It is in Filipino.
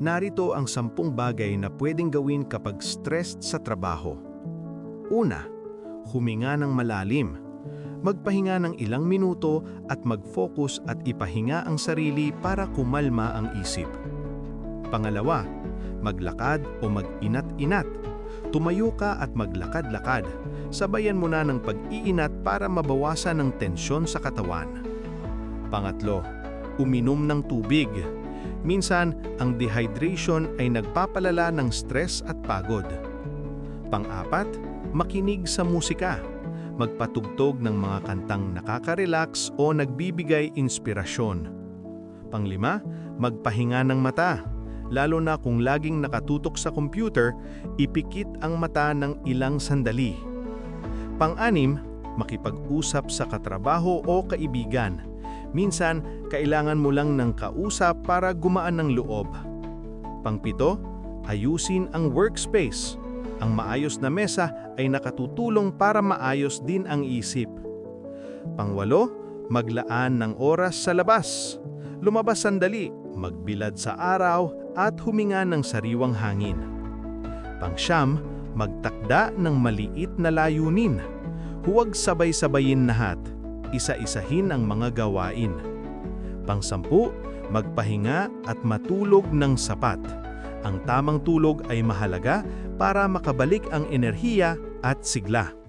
Narito ang sampung bagay na pwedeng gawin kapag stressed sa trabaho. Una, huminga ng malalim. Magpahinga ng ilang minuto at mag-focus at ipahinga ang sarili para kumalma ang isip. Pangalawa, maglakad o mag-inat-inat. Tumayo ka at maglakad-lakad. Sabayan mo na ng pag-iinat para mabawasan ng tensyon sa katawan. Pangatlo, uminom ng tubig. Minsan, ang dehydration ay nagpapalala ng stress at pagod. Pang-apat, makinig sa musika. Magpatugtog ng mga kantang nakaka-relax o nagbibigay inspirasyon. Panglima, magpahinga ng mata. Lalo na kung laging nakatutok sa computer, ipikit ang mata ng ilang sandali. Pang-anim, makipag-usap sa katrabaho o kaibigan. Minsan, kailangan mo lang ng kausap para gumaan ng loob. Pangpito, ayusin ang workspace. Ang maayos na mesa ay nakatutulong para maayos din ang isip. Pangwalo, maglaan ng oras sa labas. Lumabas sandali, magbilad sa araw at huminga ng sariwang hangin. Pangsyam, magtakda ng maliit na layunin. Huwag sabay-sabayin lahat. Isa-isahin ang mga gawain. Pangsampu, magpahinga at matulog ng sapat. Ang tamang tulog ay mahalaga para makabalik ang enerhiya at sigla.